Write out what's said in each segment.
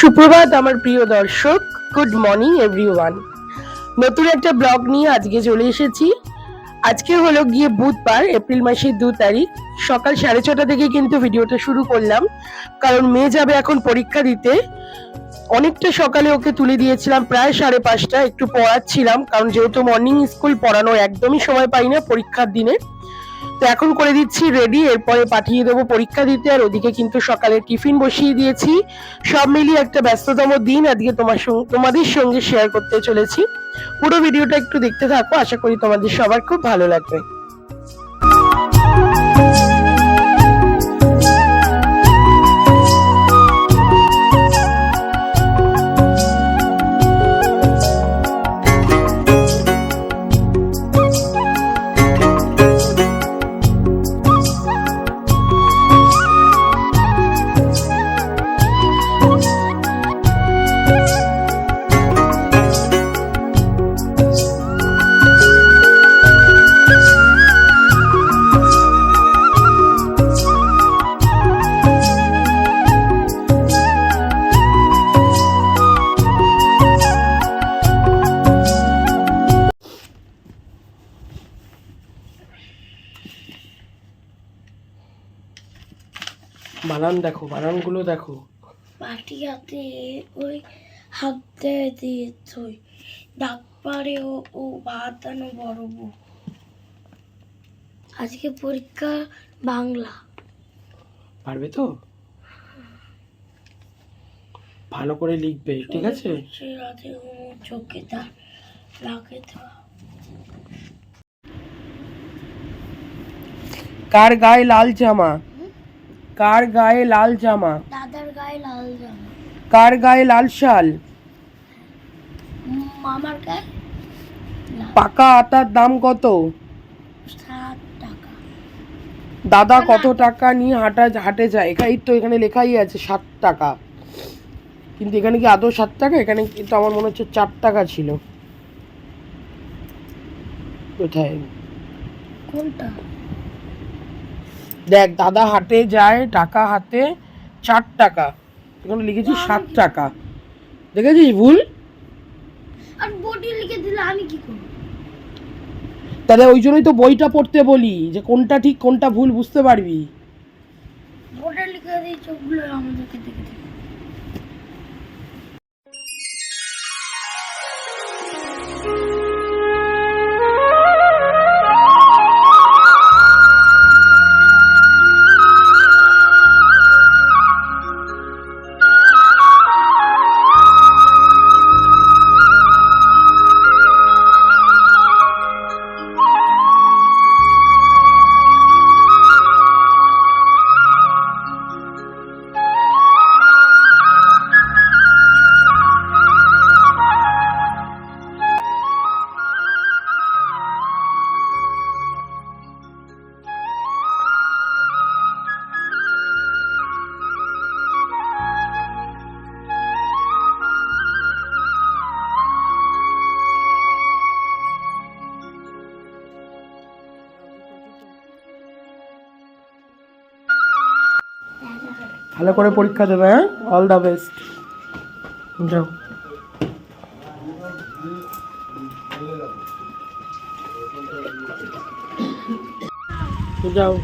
সুপ্রভাত আমার প্রিয় দর্শক। গুড মর্নিং এভরিওয়ান নতুন একটা ব্লগ নিয়ে আজকে চলে এসেছি। আজকে হলো গিয়ে বুধবার, এপ্রিল মাসের দু তারিখ। সকাল সাড়ে ছটা থেকে কিন্তু ভিডিওটা শুরু করলাম। কারণ মেয়ে যাবে এখন পরীক্ষা দিতে। অনেকটা সকালে ওকে তুলে দিয়েছিলাম, প্রায় সাড়ে পাঁচটা। একটু পড়াচ্ছিলাম, কারণ যেহেতু মর্নিং স্কুল পড়ানো, একদমই সময় পাই না পরীক্ষার দিনে। তো এখন করে দিচ্ছি রেডি এরপরে পাঠিয়ে দেবো পরীক্ষা দিতে। আর ওদিকে কিন্তু সকালে টিফিন বসিয়ে দিয়েছি। সব মিলিয়ে একটা ব্যস্ততম দিন আজকে তোমার তোমাদের সঙ্গে শেয়ার করতে চলেছি। পুরো ভিডিওটা একটু দেখতে থাকো। আশা করি তোমাদের সবার খুব ভালো লাগবে। বানান দেখো বানানগুলো দেখো। পাটি হাতে ওই হাতে দিয়েছ। ডাক পারে ও ও বাতানো বড় আজকে পরীক্ষা বাংলা। পারবে তো? ভালো করে লিখবে ঠিক আছে? সে রাতে ঘুমো চোখে তার লাগে তো। কার গায়ে লাল জামা? কার গায়ে লাল জামা? দাদার গায়ে লাল জামা। কার গায়ে লাল শাল? মামার গায়ে পাকা আটার দাম কত? দাদা কত টাকা নিয়ে হাঁটা হাটে যায়? এখানে তো এখানে লেখাই আছে সাত টাকা। কিন্তু এখানে কি আদৌ সাত টাকা? এখানে কিন্তু আমার মনে হচ্ছে চার টাকা ছিল। কোথায়? কোনটা? দেখ দাদা হাটে যায় টাকা হাতে চার টাকা। এখানে লিখেছি সাত টাকা। দেখেছিস ভুল? আর বডি লিখে দিলে আমি কি করব? তাহলে ওই জন্যই তো বইটা পড়তে বলি যে কোনটা ঠিক কোনটা ভুল বুঝতে পারবি। বডি লিখে দিই চোখগুলো আমাদেরকে দেখে ভালো করে পরীক্ষা দেবে হ্যাঁ? অল দ্য বেস্ট যাও। যাও।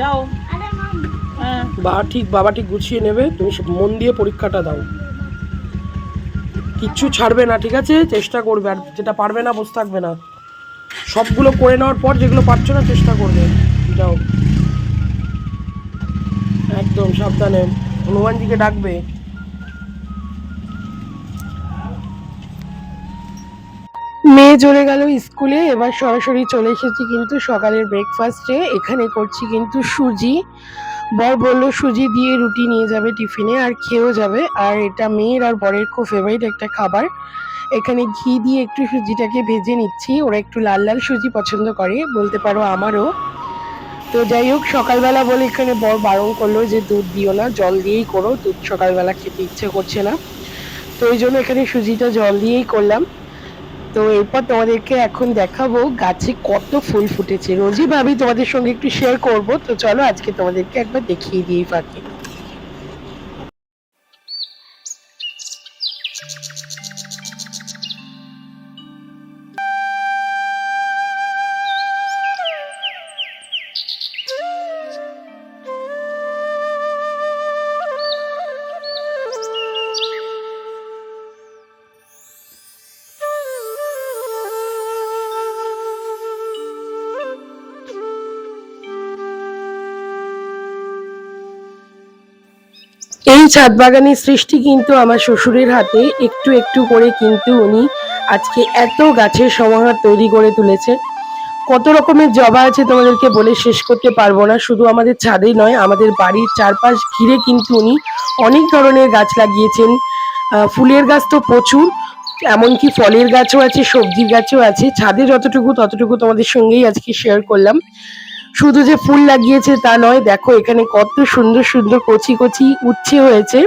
যাও। হ্যাঁ বা ঠিক, বাবা ঠিক গুছিয়ে নেবে, তুমি মন দিয়ে পরীক্ষাটা দাও। কিচ্ছু ছাড়বে না, ঠিক আছে? চেষ্টা করবে, আর যেটা পারবে না, বসে থাকবে না। সবগুলো করে নেওয়ার পর যেগুলো পারছ না, চেষ্টা করবে। যাও। একদম সাবধানে। হনুমানজিকে ডাকবে। মেয়ে চলে গেল স্কুলে, এবার সরাসরি চলে এসেছি কিন্তু সকালের ব্রেকফাস্টে এখানে করছি কিন্তু সুজি। বর বলল, সুজি দিয়ে রুটি নিয়ে যাবে টিফিনে আর খেয়েও যাবে। আর এটা মেয়ের আর বরের খুব ফেভারিট একটা খাবার। এখানে ঘি দিয়ে একটু সুজিটাকে ভেজে নিচ্ছি। ওরা একটু লাল লাল সুজি পছন্দ করে। বলতে পারো আমারও। তো যাই হোক, সকালবেলা বলে এখানে বর বারণ করল যে দুধ দিও না, জল দিয়েই করো, দুধ সকালবেলা খেতে ইচ্ছে করছে না। তো ওই জন্য এখানে সুজিটা জল দিয়েই করলাম। তো এরপর তোমাদেরকে এখন দেখাবো গাছে কত ফুল ফুটেছে। রোজই ভাবি তোমাদের সঙ্গে একটু শেয়ার করব। তো চলো আজকে তোমাদেরকে একবার দেখিয়ে দিই ফাঁকে। এই ছাদ বাগানের সৃষ্টি কিন্তু আমার শ্বশুরের হাতে, একটু একটু করে কিন্তু উনি আজকে এত গাছের সমাহার তৈরি করে তুলেছে। কত রকমের জবা আছে তোমাদেরকে বলে শেষ করতে পারব না, শুধু আমাদের ছাদে নয়, আমাদের বাড়ির চারপাশ ঘিরে কিন্তু উনি অনেক ধরনের গাছ লাগিয়েছেন। ফুলের গাছ তো প্রচুর, এমনকি ফলের গাছও আছে, সবজির গাছও আছে, ছাদে যতটুকু ততটুকু তোমাদের সঙ্গেই আজকে শেয়ার করলাম। শুধু যে ফুল লাগিয়েছে তা নয়, দেখো এখানে কত সুন্দর সুন্দর কচি কচি উচ্ছে হয়েছে।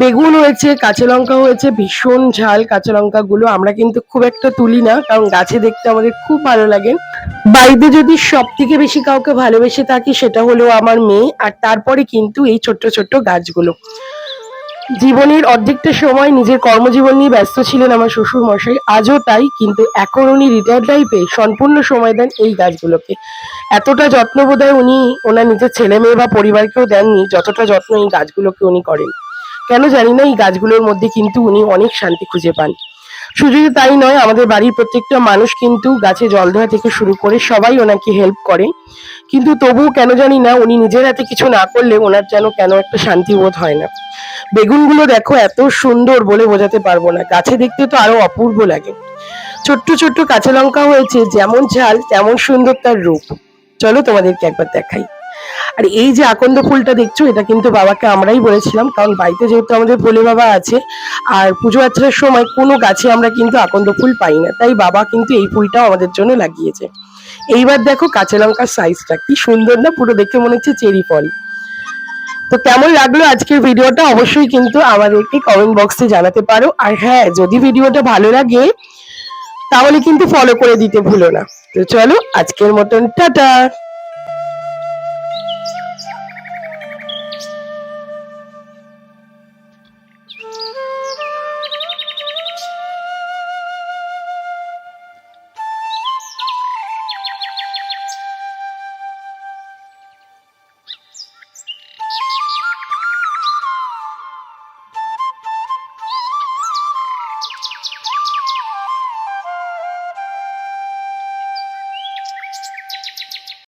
বেগুন হয়েছে, কাঁচা লঙ্কা হয়েছে, ভীষণ ঝাল কাঁচা লঙ্কা গুলো আমরা কিন্তু খুব একটা তুলি না, কারণ গাছে দেখতে আমাদের খুব ভালো লাগে। বাড়িতে যদি সব থেকে বেশি কাউকে ভালোবেসে থাকি, সেটা হলো আমার মেয়ে, আর তারপরে কিন্তু এই ছোট্ট ছোট্ট গাছগুলো। জীবনের অর্ধেকটা সময় নিজের কর্মজীবন নিয়ে ব্যস্ত ছিলেন আমার শ্বশুর মশাই আজও তাই, কিন্তু এখন উনি রিটায়ার্ড লাইফে সম্পূর্ণ সময় দেন এই গাছগুলোকে এতটা যত্ন বোধহয় উনি ওনার নিজের ছেলে মেয়ে বা পরিবারকেও দেননি, যতটা যত্ন এই গাছগুলোকে উনি করেন। কেন জানি না, এই গাছগুলোর মধ্যে কিন্তু উনি অনেক শান্তি খুঁজে পান। শুধু তাই নয়, আমাদের বাড়ির প্রত্যেকটা মানুষ কিন্তু গাছে জল দেওয়া থেকে শুরু করে সবাই ওনাকে হেল্প করে। কিন্তু তবুও কেন জানি না, উনি নিজের হাতে কিছু না করলে ওনার যেন কেন একটা শান্তি বোধ হয় না। বেগুনগুলো দেখো এত সুন্দর বলে বোঝাতে পারব না। গাছে দেখতে তো আরও অপূর্ব লাগে। ছোট্ট ছোট্ট কাঁচা লঙ্কা হয়েছে, যেমন ঝাল, তেমন সুন্দর তার রূপ। চলো তোমাদেরকে একবার দেখাই। আর এই যে আকন্দ ফুলটা দেখছ, এটা কিন্তু বাবাকে আমরাই বলেছিলাম, কারণ বাড়িতে যেহেতু আমাদের ভোলে বাবা আছে, আর পুজো আর্চার সময় কোনো গাছে আমরা কিন্তু আকন্দ ফুল পাই না, তাই বাবা কিন্তু এই ফুলটাও আমাদের জন্য লাগিয়েছে। এইবার দেখো কাঁচা লঙ্কার সাইজটা কি সুন্দর না, পুরো দেখে মনে হচ্ছে চেরি ফল। তো কেমন লাগল আজকের ভিডিওটা? অবশ্যই কিন্তু আমাদেরকে কমেন্ট বক্সে জানাতে পারো। আর হ্যাঁ যদি ভিডিওটা ভালো লাগে, তাহলে কিন্তু ফলো করে দিতে ভুলো না। তো চলো, আজকের মতন, টাটা!